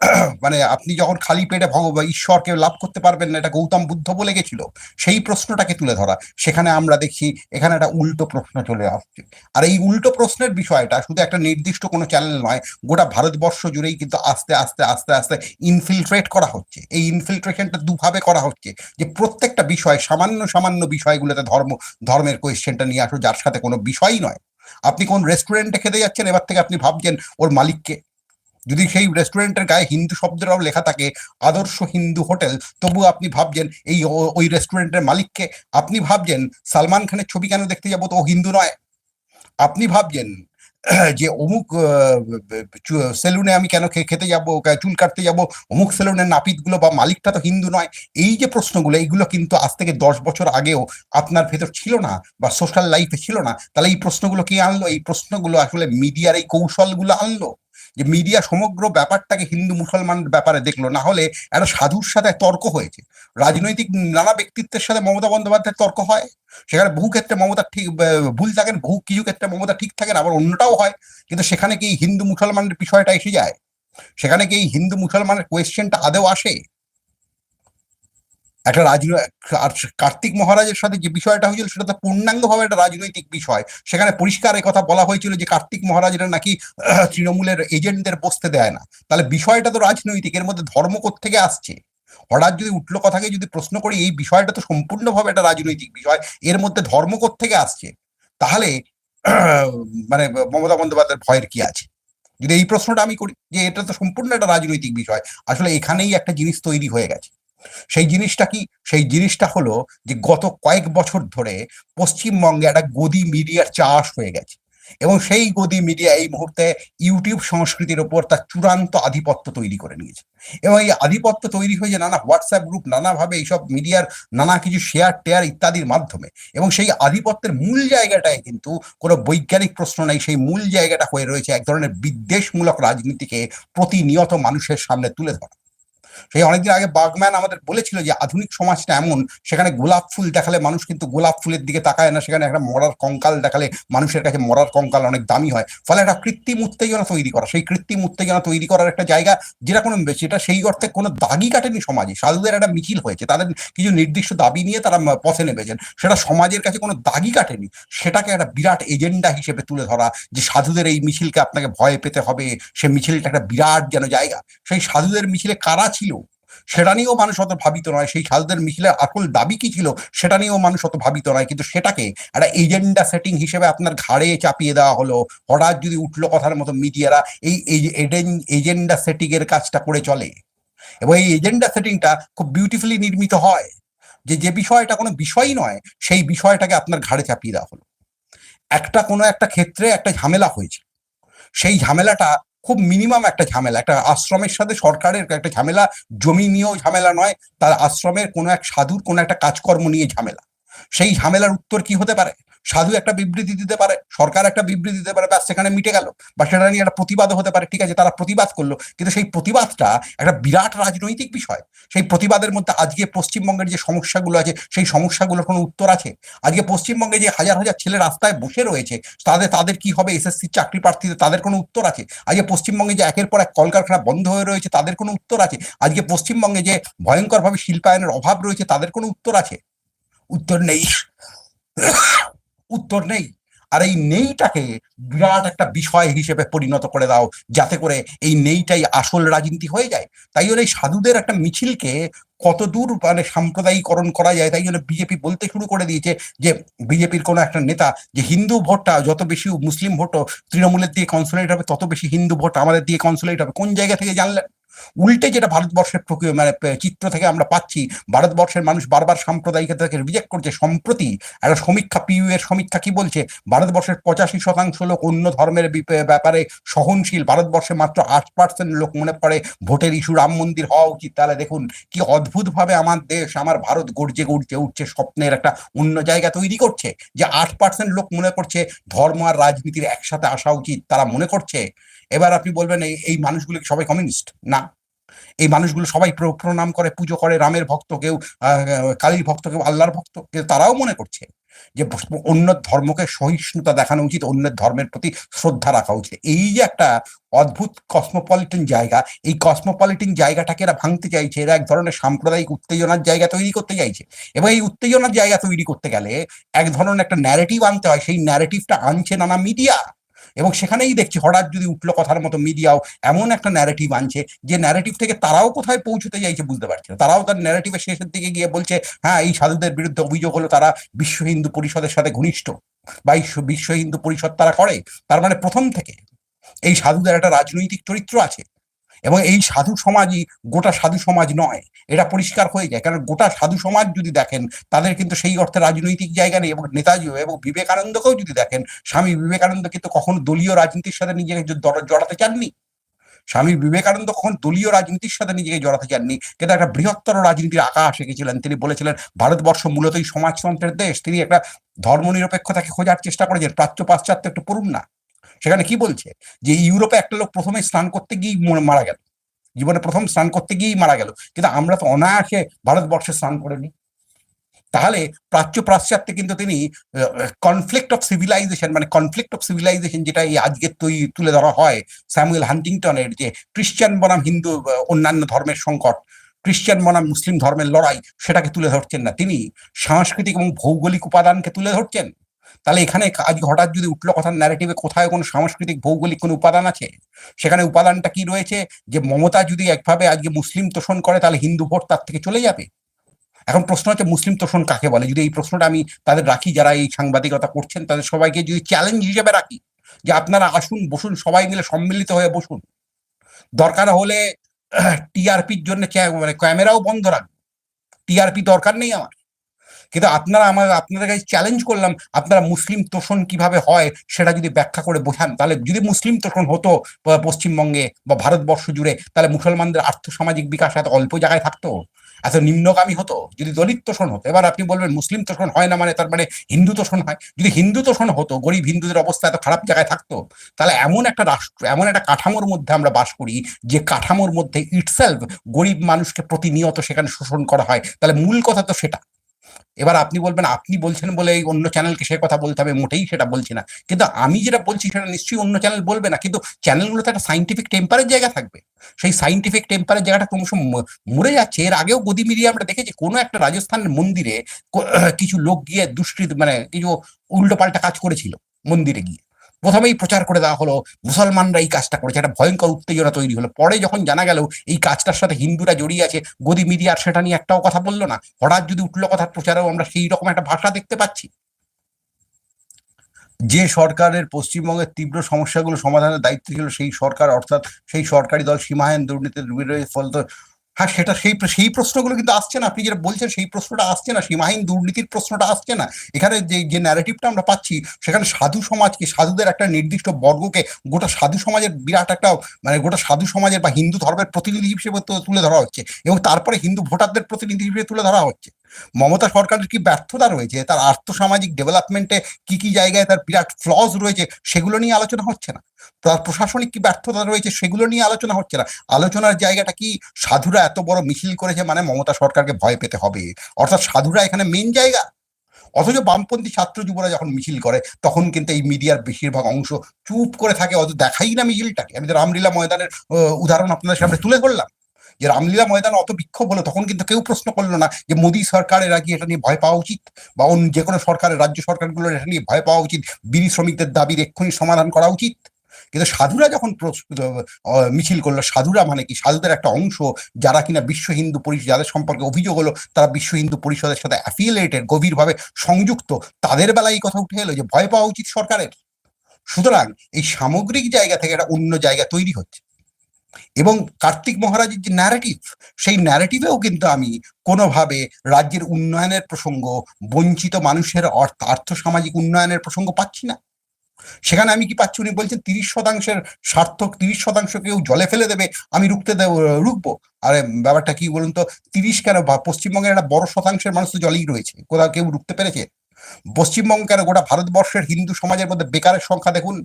মানে আপনি যখন খালি পেটে ভগবান ঈশ্বরকে লাভ করতে পারবেন না, এটা গৌতম বুদ্ধ বলে গেছিল, সেই প্রশ্নটাকে তুলে ধরা। সেখানে আমরা দেখি, এখানে একটা উল্টো প্রশ্ন চলে আসছে। আর এই উল্টো প্রশ্নের বিষয়টা শুধু একটা নির্দিষ্ট কোনো চ্যানেল নয়, গোটা ভারতবর্ষ জুড়েই কিন্তু আস্তে আস্তে আস্তে আস্তে ইনফিলট্রেট করা হচ্ছে। এই ইনফিলট্রেশনটা দুভাবে করা হচ্ছে যে প্রত্যেকটা বিষয়, সামান্য সামান্য বিষয়গুলোতে ধর্ম, ধর্মের কোয়েশ্চেনটা নিয়ে আসো, যার সাথে কোনো বিষয়ই নয়। আপনি কোন রেস্টুরেন্টে খেতে যাচ্ছেন, এবার থেকে আপনি ভাবছেন, ওর মালিককে যদি সেই রেস্টুরেন্টের গায়ে হিন্দু শব্দটাও লেখা থাকে, আদর্শ হিন্দু হোটেল তবু আপনি ভাবছেন এই ওই রেস্টুরেন্টের মালিককে আপনি ভাবছেন সালমান খানের ছবি কেন দেখতে যাব? তো ও হিন্দু নয়। আপনি ভাবছেন যে অমুক সেলুনে আমি কেন খেতে যাব চুল কাটতে যাব? অমুক সেলুনের নাপিতগুলো বা মালিকটা তো হিন্দু নয়। এই যে প্রশ্নগুলো, এইগুলো কিন্তু আজ থেকে দশ বছর আগেও আপনার ভেতর ছিল না বা সোশ্যাল লাইফে ছিল না। তাহলে এই প্রশ্নগুলো কি আনলো? এই প্রশ্নগুলো আসলে মিডিয়ার এই কৌশলগুলো আনলো? যে মিডিয়া সমগ্র ব্যাপারটাকে হিন্দু মুসলমান ব্যাপারে দেখল, না হলে একটা সাধুর সাথে তর্ক হয়েছে। রাজনৈতিক নানা ব্যক্তিত্বের সাথে মমতা বন্দ্যোপাধ্যায়ের তর্ক হয়। সেখানে বহু ক্ষেত্রে মমতা ঠিক ভুল থাকেন, বহু কিছু ক্ষেত্রে মমতা ঠিক থাকেন, আবার অন্যটাও হয়। কিন্তু সেখানে কি হিন্দু মুসলমানের বিষয়টা এসে যায়? সেখানে কি হিন্দু মুসলমানের কোয়েশ্চেনটা আদেও আসে? একটা রাজনৈতিক কার্তিক মহারাজের সাথে যে বিষয়টা হয়েছিল সেটা তো পূর্ণাঙ্গভাবে একটা রাজনৈতিক বিষয়। সেখানে পরিষ্কার কথা বলা হয়েছিল যে কার্তিক মহারাজেরা নাকি তৃণমূলের এজেন্টদের বসতে দেয় না। তাহলে বিষয়টা তো রাজনৈতিক, এর মধ্যে ধর্ম থেকে আসছে? হঠাৎ যদি উঠল কথাকে যদি প্রশ্ন করি, এই বিষয়টা তো সম্পূর্ণভাবে একটা রাজনৈতিক বিষয়, এর মধ্যে ধর্ম থেকে আসছে? তাহলে মানে মমতা বন্দ্যোপাধ্যায়ের ভয়ের কি আছে? যদি এই প্রশ্নটা আমি করি যে এটা তো সম্পূর্ণ একটা রাজনৈতিক বিষয়, আসলে এখানেই একটা জিনিস তৈরি হয়ে গেছে। সেই জিনিসটা কি? সেই জিনিসটা হলো যে গত কয়েক বছর ধরে পশ্চিমবঙ্গে একটা গদি মিডিয়ার চাষ হয়ে গেছে এবং সেই গদি মিডিয়া এই মুহূর্তে ইউটিউব সংস্কৃতির ওপর তার চূড়ান্ত আধিপত্য তৈরি করে নিয়েছে। এবং এই আধিপত্য তৈরি হয়েছে নানা হোয়াটসঅ্যাপ গ্রুপ, নানাভাবে এইসব মিডিয়ার নানা কিছু শেয়ার, টেয়ার ইত্যাদির মাধ্যমে। এবং সেই আধিপত্যের মূল জায়গাটায় কিন্তু কোনো বৈজ্ঞানিক প্রশ্ন নেই, সেই মূল জায়গাটা হয়ে রয়েছে এক ধরনের বিদ্বেষমূলক রাজনীতিকে প্রতিনিয়ত মানুষের সামনে তুলে ধরা। সেই অনেকদিন আগে বাগম্যান আমাদের বলেছিল যে আধুনিক সমাজটা এমন, সেখানে গোলাপ ফুল দেখালে মানুষ কিন্তু গোলাপ ফুলের দিকে তাকায় না, সেখানে একটা মরার কঙ্কাল দেখালে মানুষের কাছে মরার কঙ্কাল অনেক দামি হয়। ফলে একটা কৃত্রিম উত্তেজনা তৈরি করা, সেই কৃত্রিম উত্তেজনা তৈরি করার একটা জায়গা যেটা কোনো যেটা সেই অর্থে কোনো দাগি কাটেনি সমাজে। সাধুদের একটা মিছিল হয়েছে, তাদের কিছু নির্দিষ্ট দাবি নিয়ে তারা পথে নেমেছেন। সেটা সমাজের কাছে কোনো দাগি কাটেনি। সেটাকে একটা বিরাট এজেন্ডা হিসেবে তুলে ধরা, যে সাধুদের এই মিছিলকে আপনাকে ভয় পেতে হবে, সে মিছিলটা একটা বিরাট যেন জায়গা। সেই সাধুদের মিছিলে কারা ছিল সেটা নিয়েও মানুষ অত ভাবিত নয়। সেই সাধুদের মিছিলের আসল দাবি কি ছিল? সেটা নিয়েও মানুষ অত ভাবিত নয়। কিন্তু সেটাকে একটা এজেন্ডা সেটিং হিসেবে আপনার ঘাড়ে চাপিয়ে দেওয়া হলো। হঠাৎ যদি উঠল কথার মতো মিডিয়ারা, এই এজেন্ডা সেটিং এর কাজটা করে চলে। এবং এই এজেন্ডা সেটিংটা খুব বিউটিফুলি নির্মিত হয়। যে যে বিষয়টা কোনো বিষয়ই নয়, সেই বিষয়টাকে আপনার ঘাড়ে চাপিয়ে দেওয়া হলো। একটা কোনো একটা ক্ষেত্রে একটা ঝামেলা হয়েছে সেই ঝামেলাটা খুব মিনিমাম একটা ঝামেলা। একটা আশ্রমের সাথে সরকারের একটা ঝামেলা, জমি নিয়েও ঝামেলা নয়, তার আশ্রমের কোনো এক সাধুর কোনো একটা কাজকর্ম নিয়ে ঝামেলা। সেই ঝামেলার উত্তর কি হতে পারে? সাধু একটা বিবৃতি দিতে পারে, সরকার একটা বিবৃতি দিতে পারে, ব্যাস সেখানে মিটে গেল। বা সেটা নিয়ে একটা প্রতিবাদও হতে পারে, ঠিক আছে, তারা প্রতিবাদ করল। কিন্তু সেই প্রতিবাদটা একটা বিরাট রাজনৈতিক বিষয়। সেই প্রতিবাদের মধ্যে আজকে পশ্চিমবঙ্গের যে সমস্যাগুলো আছে, সেই সমস্যাগুলোর কোনো উত্তর আছে? আজকে পশ্চিমবঙ্গে যে হাজার হাজার ছেলে রাস্তায় বসে রয়েছে, তাদের তাদের কি হবে এসএসসি চাকরি প্রার্থীদের, তাদের কোনো উত্তর আছে? আজকে পশ্চিমবঙ্গে যে একের পর এক কলকারখানা বন্ধ হয়ে রয়েছে, তাদের কোনো উত্তর আছে? আজকে পশ্চিমবঙ্গে যে ভয়ঙ্করভাবে শিল্পায়নের অভাব রয়েছে, তাদের কোনো উত্তর আছে? উত্তর নেই। উত্তর নেই। আর এই নেইটাকে বিরাট একটা বিষয় হিসেবে পরিণত করে দাও, যাতে করে এই নেইটাই আসল রাজনীতি হয়ে যায়। তাই জন্য এই সাধুদের একটা মিছিলকে কত দূর মানে সাম্প্রদায়িকরণ করা যায়, তাই জন্য বিজেপি বলতে শুরু করে দিয়েছে যে বিজেপির কোনো একটা নেতা যে হিন্দু ভোটটা যত বেশি মুসলিম ভোটও তৃণমূলের দিয়ে কনসোলেট হবে, তত বেশি হিন্দু ভোট আমাদের দিয়ে কনসোলেট হবে। কোন জায়গা থেকে জানলেন উল্টে যেটা ভারতবর্ষের মানে চিত্র থেকে আমরা পাচ্ছি, ভারতবর্ষের মানুষ বারবার সাম্প্রদায়িকতাকে রিজেক্ট করছে সম্প্রতি। একটা সমীক্ষা পিইউ এর সমীক্ষা কি বলছে? ভারতবর্ষের পঁচাশি শতাংশ লোক অন্য ধর্মের ব্যাপারে সহনশীল। ভারতবর্ষে মাত্র আট পার্সেন্ট লোক মনে করে ভোটের ইস্যু রাম মন্দির হওয়া উচিত। তাহলে দেখুন, কি অদ্ভুত ভাবে আমার দেশ, আমার ভারত গর্জে গর্জে উঠছে, স্বপ্নের একটা অন্য জায়গা তৈরি করছে। যে আট পার্সেন্ট লোক মনে করছে ধর্ম আর রাজনীতির একসাথে আসা উচিত, তারা মনে করছে। এবার আপনি বলবেন, এই এই মানুষগুলো সবাই কমিউনিস্ট না। এই মানুষগুলো সবাই প্র- প্রণাম করে, পুজো করে, রামের ভক্ত কেউ কালীর ভক্ত কেউ, আল্লাহর ভক্ত কেউ, তারাও মনে করছে যে অন্য ধর্মকে সহিষ্ণুতা দেখানো উচিত, অন্য ধর্মের প্রতি শ্রদ্ধা রাখা উচিত। এই যে একটা অদ্ভুত কসমোপলিটন জায়গা, এই কসমোপলিটন জায়গাটাকে এরা ভাঙতে চাইছে, এরা এক ধরনের সাম্প্রদায়িক উত্তেজনার জায়গা তৈরি করতে চাইছে। এবং এই উত্তেজনার জায়গা তৈরি করতে গেলে এক ধরনের একটা ন্যারেটিভ আনতে হয়, সেই ন্যারেটিভটা আনছে নানা মিডিয়া এবং সেখানেই দেখছি হঠাৎ যদি উঠল কথার মতো মিডিয়াও এমন একটা ন্যারেটিভ আনছে যে ন্যারেটিভ থেকে তারাও কোথায় পৌঁছতে চাইছে বুঝতে পারছে তারাও তার ন্যারেটিভের শেষের দিকে গিয়ে বলছে হ্যাঁ এই সাধুদের বিরুদ্ধে অভিযোগ হলো তারা বিশ্ব হিন্দু পরিষদের সাথে ঘনিষ্ঠ বা বিশ্ব হিন্দু পরিষদ তারা করে। তার মানে প্রথম থেকে এই সাধুদের একটা রাজনৈতিক চরিত্র আছে। এবং এই সাধু সমাজই গোটা সাধু সমাজ নয়, এটা পরিষ্কার হয়ে যায়। কারণ গোটা সাধু সমাজ যদি দেখেন, তাদের কিন্তু সেই অর্থে রাজনৈতিক জায়গা নেই এবং নেতাজিও এবং বিবেকানন্দকেও যদি দেখেন, স্বামী বিবেকানন্দ কিন্তু কখনো দলীয় রাজনীতির সাথে নিজেকে জড়াতে চাননি। স্বামী বিবেকানন্দ কখন দলীয় রাজনীতির সাথে নিজেকে জড়াতে চাননি, কিন্তু একটা বৃহত্তর রাজনীতির আকাশ এঁকেছিলেন। তিনি বলেছিলেন, ভারতবর্ষ মূলতই সমাজতন্ত্রের দেশ। তিনি একটা ধর্মনিরপেক্ষতাকে খোঁজার চেষ্টা করেছেন প্রাচ্য পাশ্চাত্য একটু পড়ুন না। সেখানে কি বলছে? যে ইউরোপে একটা লোক প্রথমে স্নান করতে গিয়েই মারা গেল। জীবনে প্রথম স্নান করতে গিয়েই মারা গেল। কিন্তু আমরা তো অনায়াসে ভারতবর্ষে স্নান করে তাহলে প্রাচ্য পাশ্চাত্যে কিন্তু তিনি কনফ্লিক্ট অফ সিভিলাইজেশন মানে কনফ্লিক্ট অফ সিভিলাইজেশন যেটা এই আজকে তৈরি তুলে ধরা হয়, স্যামুয়েল হান্টিংটনের যে খ্রিস্টান বনাম হিন্দু অন্যান্য ধর্মের সংকট খ্রিস্টান বনাম মুসলিম ধর্মের লড়াই, সেটাকে তুলে ধরছেন না তিনি। সাংস্কৃতিক এবং ভৌগোলিক উপাদানকে তুলে ধরছেন। তাহলে এখানে আজকে হঠাৎ যদি উঠল কথার ন্যারেটিভে কোথায় কোনো সাংস্কৃতিক, ভৌগোলিক কোনো উপাদান আছে? সেখানে উপাদানটা কি রয়েছে? যে মমতা যদি একভাবে আজকে মুসলিম তোষণ করে, তাহলে হিন্দু ভোট তার থেকে চলে যাবে? এখন প্রশ্ন হচ্ছে, মুসলিম তোষণ কাকে বলে? যদি এই প্রশ্নটা আমি তাদের রাখি, যারা এই সাংবাদিকতা করছেন, তাদের সবাইকে যদি চ্যালেঞ্জ হিসেবে রাখি, যে আপনারা আসুন, বসুন, সবাই মিলে সম্মিলিত হয়ে বসুন। দরকার হলে টিআরপির জন্য মানে ক্যামেরাও বন্ধ রাখব টিআরপি দরকার নেই আমার। কিন্তু আপনারা আমার আপনাদের কাছে চ্যালেঞ্জ করলাম, আপনারা মুসলিম তোষণ কীভাবে হয় সেটা যদি ব্যাখ্যা করে বোঝান। তাহলে যদি মুসলিম তোষণ হতো পশ্চিমবঙ্গে বা ভারতবর্ষ জুড়ে, তাহলে মুসলমানদের আর্থসামাজিক বিকাশ এত অল্প জায়গায় থাকতো? এত নিম্নগামী হতো? যদি দলিত তোষণ হতো, এবার আপনি বলবেন মুসলিম তোষণ হয় না মানে তার মানে হিন্দু তোষণ হয়। যদি হিন্দু তোষণ হতো, গরিব হিন্দুদের অবস্থা এত খারাপ জায়গায় থাকতো, তাহলে এমন একটা রাষ্ট্র, এমন একটা কাঠামোর মধ্যে আমরা বাস করি, যে কাঠামোর মধ্যে ইটসেলফ গরিব মানুষকে প্রতিনিয়ত সেখানে শোষণ করা হয়। তাহলে মূল কথা তো সেটা। এবার আপনি বলবেন, আপনি বলছেন বলে এই অন্য চ্যানেলকে সে কথা বলতে হবে, মোটেই সেটা বলছি না। কিন্তু আমি যেটা বলছি সেটা নিশ্চয়ই অন্য চ্যানেল বলবে না, কিন্তু চ্যানেলগুলোতে একটা সাইন্টিফিক টেম্পারের জায়গা থাকবে। সেই সাইন্টিফিক টেম্পারের জায়গাটা ক্রমশ মরে যাচ্ছে। এর আগেও গদি মিডিয়া আমরা দেখেছি, কোনো একটা রাজস্থানের মন্দিরে কিছু লোক গিয়ে দুষ্কৃত মানে কিছু উল্টো পাল্টা কাজ করেছিল মন্দিরে গিয়ে। প্রথমেই প্রচার করে দেওয়া হলো, মুসলমানরা এই কাজটা করেছে। একটা ভয়ঙ্কর উত্তেজনা তৈরি হলো। পরে যখন জানা গেল এই কাজটার সাথে হিন্দুরা জড়িয়ে আছে, গদি মিডিয়ার সেটা নিয়ে একটাও কথা বলল না, হঠাৎ যদি উঠল কথার প্রচারেও আমরা সেই রকম একটা ভাষা দেখতে পাচ্ছি। যে সরকারের পশ্চিমবঙ্গের তীব্র সমস্যাগুলো সমাধানের দায়িত্ব ছিল সেই সরকার, অর্থাৎ সেই সরকারি দল সীমাহীন দুর্নীতির ফলত হ্যাঁ সেটা সেই সেই প্রশ্নগুলো কিন্তু আসছে না। আপনি যেটা বলছেন, সেই প্রশ্নটা আসছে না। সীমাহীন দুর্নীতির প্রশ্নটা আসছে না। এখানে যে যে ন্যারেটিভটা আমরা পাচ্ছি, সেখানে সাধু সমাজকে, সাধুদের একটা নির্দিষ্ট বর্গকে গোটা সাধু সমাজের বিরাট একটা মানে গোটা সাধু সমাজের বা হিন্দু ধর্মের প্রতিনিধি হিসেবে তুলে ধরা হচ্ছে এবং তারপরে হিন্দু ভোটারদের প্রতিনিধি হিসেবে তুলে ধরা হচ্ছে। মমতা সরকারের কি ব্যর্থতা রয়েছে? তার আর্থসামাজিক ডেভেলপমেন্টে কি কি জায়গায় তার বিরাট ফ্লজ রয়েছে সেগুলো নিয়ে আলোচনা হচ্ছে না? তার প্রশাসনিক কি ব্যর্থতা রয়েছে সেগুলো নিয়ে আলোচনা হচ্ছে না? আলোচনার জায়গাটা কি সাধুরা এত বড় মিছিল করেছে মানে মমতা সরকারকে ভয় পেতে হবে? অর্থাৎ সাধুরা এখানে মেন জায়গা? অথচ বামপন্থী ছাত্র যুবরা যখন মিছিল করে, তখন কিন্তু এই মিডিয়ার বেশিরভাগ অংশ চুপ করে থাকে, অত দেখাই না মিছিলটাকে। আমি তো রামলীলা ময়দানের উদাহরণ আপনাদের সামনে তুলে ধরলাম। যে রামলীলা ময়দান অত বিক্ষোভ হলো, তখন কিন্তু কেউ প্রশ্ন করল না যে মোদী সরকারের আগে এটা নিয়ে ভয় পাওয়া উচিত? বা অন্য যে কোনো সরকারের রাজ্য সরকারগুলোর এটা নিয়ে ভয় পাওয়া উচিত? বিড়ি শ্রমিকদের দাবির এক্ষুনি সমাধান করা উচিত? কিন্তু সাধুরা যখন মিছিল করল, সাধুরা মানে কি? সাধুদের একটা অংশ যারা কিনা বিশ্ব হিন্দু পরিষদ যাদের সম্পর্কে অভিযোগ হলো, তারা বিশ্ব হিন্দু পরিষদের সাথে অ্যাফিলিয়েটেড গভীরভাবে সংযুক্ত, তাদের বেলায় এই কথা উঠে এলো যে ভয় পাওয়া উচিত সরকারের। সুতরাং এই সামগ্রিক জায়গা থেকে একটা অন্য জায়গা তৈরি হচ্ছে। এবং কার্তিক মহারাজের যে ন্যারেটিভ সেই ন্যারেটিভেও কিন্তু আমি কোনোভাবে রাজ্যের উন্নয়নের প্রসঙ্গ, বঞ্চিত মানুষের অর্থ, আর্থসামাজিক উন্নয়নের প্রসঙ্গ পাচ্ছি না। সেখানে আমি কি পাচ্ছি? উনি বলছেন, তিরিশ শতাংশের সার্থক, তিরিশ শতাংশ কেউ জলে ফেলে দেবে, আমি রুখতে দেব, রুখবো। আরে ব্যাপারটা কি বলুন তো? তিরিশ কেন? বা পশ্চিমবঙ্গের একটা বড় শতাংশের মানুষ তো জলেই রয়েছে, কোথাও কেউ রুখতে পেরেছে? পশ্চিমবঙ্গ কেন? গোটা ভারতবর্ষের হিন্দু সমাজের মধ্যে বেকারের সংখ্যা দেখুন।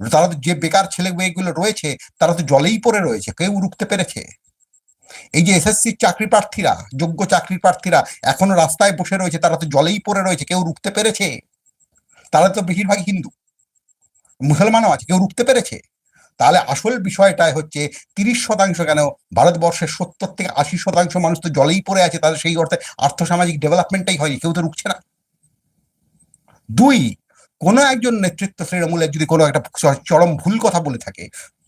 তারা তো যে বেকার ছেলে মেয়েগুলো রয়েছে, তারা তো জলেই পড়ে রয়েছে, কেউ রুখতে পেরেছে। এই যে এসএসসি চাকরি প্রার্থীরা, যোগ্য চাকরি প্রার্থীরা এখনও রাস্তায় বসে রয়েছে, তারা তো জলেই পড়ে রয়েছে, কেউ রুখতে পেরেছে? তারা তো বেশিরভাগ হিন্দু। মুসলমানও আছে, কেউ রুখতে পেরেছে? তাহলে আসল বিষয়টাই হচ্ছে তিরিশ শতাংশ কেন ভারতবর্ষের সত্তর থেকে আশি শতাংশ মানুষ তো জলেই পড়ে আছে, তাদের সেই অর্থে আর্থসামাজিক ডেভেলপমেন্টটাই হয়নি, কেউ তো রুখছে না। দুই কোনো একজন নেতৃত্ব তৃণমূলের যদি কোনো একটা চরম ভুল কথা বলে থাকে,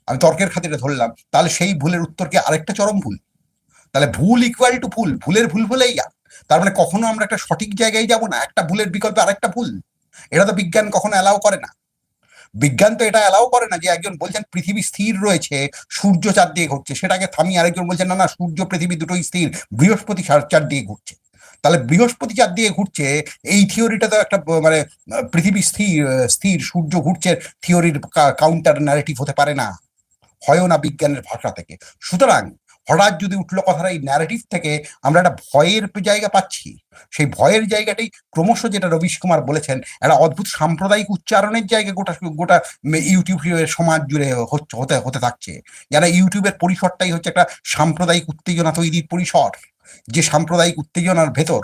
আমি তর্কের খাতিরে ধরলাম, তাহলে সেই ভুলের উত্তর কি আরেকটা চরম ভুল? তাহলে ভুল ইকুয়াল টু ভুল, ভুলের ভুল হলেই যা তার মানে কখনো আমরা একটা সঠিক জায়গায় যাব না, একটা ভুলের বিকল্পে আরেকটা ভুল। এটা তো বিজ্ঞান কখনো অ্যালাউ করে না। বিজ্ঞান তো এটা অ্যালাউ করে না যে একজন বলছেন পৃথিবী স্থির রয়েছে, সূর্য চার দিয়ে ঘুরছে, সেটাকে থামিয়ে আরেকজন বলছেন, না না, সূর্য, পৃথিবী দুটোই স্থির, বৃহস্পতি চার দিয়ে ঘুরছে। তাহলে বৃহস্পতি চার দিয়ে ঘুরছে, এই থিওরিটা তো একটা মানে পৃথিবী স্থির স্থির, সূর্য ঘুরছে থিওরির কাউন্টার ন্যারেটিভ হতে পারে না। হয়ও না বিজ্ঞানের ভাষা থেকে। সুতরাং হঠাৎ যদি উঠল কথাটা এই ন্যারেটিভ থেকে, আমরা একটা ভয়ের জায়গা পাচ্ছি। সেই ভয়ের জায়গাটাই ক্রমশ যেটা রবিশ কুমার বলেছেন, একটা অদ্ভুত সাম্প্রদায়িক উচ্চারণের জায়গা গোটা গোটা ইউটিউব সমাজ জুড়ে হচ্ছে, হতে হতে থাকছে। যারা ইউটিউবের পরিসরটাই হচ্ছে একটা সাম্প্রদায়িক উত্তেজনা তৈরির পরিসর। যে সাম্প্রদায়িক উত্তেজনার ভেতর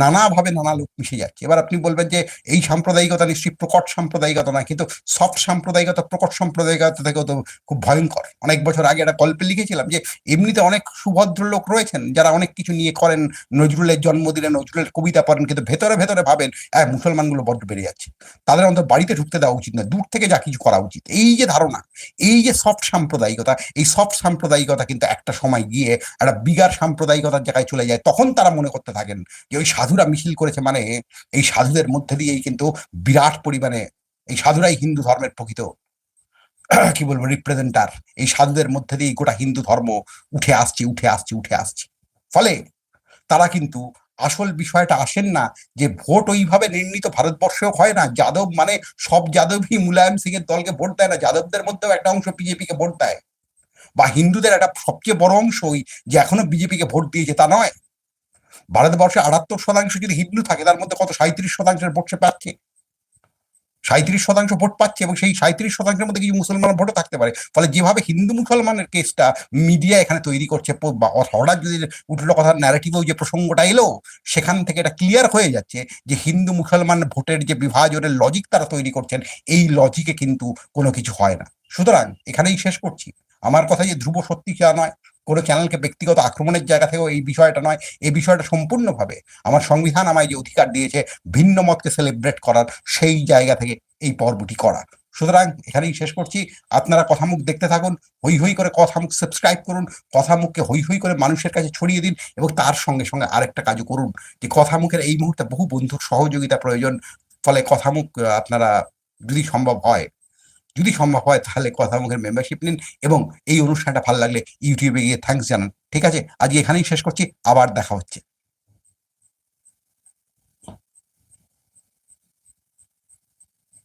নানাভাবে নানা লোক মিশে যাচ্ছে। এবার আপনি বলবেন যে এই সাম্প্রদায়িকতা নিশ্চয়ই প্রকট সাম্প্রদায়িকতা না, কিন্তু সফট সাম্প্রদায়িকতা, প্রকট সাম্প্রদায়িকতা থেকেও তো খুব ভয়ঙ্কর। অনেক বছর আগে একটা গল্পে লিখেছিলাম যে এমনিতে অনেক সুভদ্র লোক রয়েছেন যারা অনেক কিছু নিয়ে করেন, নজরুলের জন্মদিনে নজরুলের কবিতা পড়েন, কিন্তু ভেতরে ভেতরে ভাবেন হ্যাঁ মুসলমানগুলো বড্ড বেড়ে যাচ্ছে। তাদের অন্তত বাড়িতে ঢুকতে দেওয়া উচিত না, দূর থেকে যা কিছু করা উচিত। এই যে ধারণা, এই যে সফট সাম্প্রদায়িকতা, এই সফট সাম্প্রদায়িকতা কিন্তু একটা সময় গিয়ে একটা বিগার সাম্প্রদায়িকতার জায়গায় চলে যায়, তখন তারা মনে করতে থাকেন যে ওই সাধুরা মিছিল করেছে মানে এই সাধুদের মধ্যে দিয়েই কিন্তু বিরাট পরিমাণে, এই সাধুরাই হিন্দু ধর্মের প্রকৃত, কি বলব রিপ্রেজেন্টার এই সাধুদের মধ্যে দিয়েই গোটা হিন্দু ধর্ম উঠে আসছে উঠে আসছে উঠে আসছে। ফলে তারা কিন্তু আসল বিষয়টা আসেন না যে ভোট ওইভাবে নির্ণীত ভারতবর্ষেও হয় না। যাদব মানে সব যাদবই মুলায়ম সিং এর দলকে ভোট দেয় না, যাদবদের মধ্যেও একটা অংশ বিজেপি কে ভোট দেয়। বা হিন্দুদের একটা সবচেয়ে বড় অংশই যে এখনও বিজেপি কে ভোট দিয়েছে, তা নয়। ভারতবর্ষে আটাত্তর শতাংশ যদি হিন্দু থাকে, তার মধ্যে কত? সাঁত্রিশ শতাংশের ভোট সে পাচ্ছে। সাঁত্রিশ শতাংশ ভোট পাচ্ছে এবং সেই সাঁত্রিশ শতাংশের মধ্যে কিছু মুসলমান ভোটও থাকতে পারে। ফলে যেভাবে হিন্দু মুসলমানের কেসটা মিডিয়া এখানে তৈরি করছে হঠাৎ যদি উঠল কথার ন্যারেটিভেও যে প্রসঙ্গটা এলো, সেখান থেকে এটা ক্লিয়ার হয়ে যাচ্ছে যে হিন্দু মুসলমান ভোটের যে বিভাজনের লজিক তারা তৈরি করছেন, এই লজিকে কিন্তু কোনো কিছু হয় না। সুতরাং এখানেই শেষ করছি। আমার কথা যে ধ্রুব সত্যি যা নয়? কোনো চ্যানেলকে ব্যক্তিগত আক্রমণের জায়গা থেকেও এই বিষয়টা নয়। এই বিষয়টা সম্পূর্ণভাবে আমার সংবিধান আমায় যে অধিকার দিয়েছে, ভিন্ন মতকে সেলিব্রেট করার সেই জায়গা থেকে এই পর্বটি করা। সুতরাং এখানেই শেষ করছি। আপনারা কথামুখ দেখতে থাকুন হই হই করে কথামুখ সাবস্ক্রাইব করুন, কথামুখকে হই হই করে মানুষের কাছে ছড়িয়ে দিন এবং তার সঙ্গে সঙ্গে আরেকটা কাজও করুন। যে কথামুখের এই মুহূর্তে বহু বন্ধুর সহযোগিতা প্রয়োজন, ফলে কথামুখ আপনারা যদি সম্ভব হয় যদি সম্ভব হয়, তাহলে কথা মুখের মেম্বারশিপ নিন এবং এই অনুষ্ঠানটা ভালো লাগলে ইউটিউবে গিয়ে থ্যাংকস জানান। ঠিক আছে? আজকে এখানেই শেষ করছি, আবার দেখা হচ্ছে।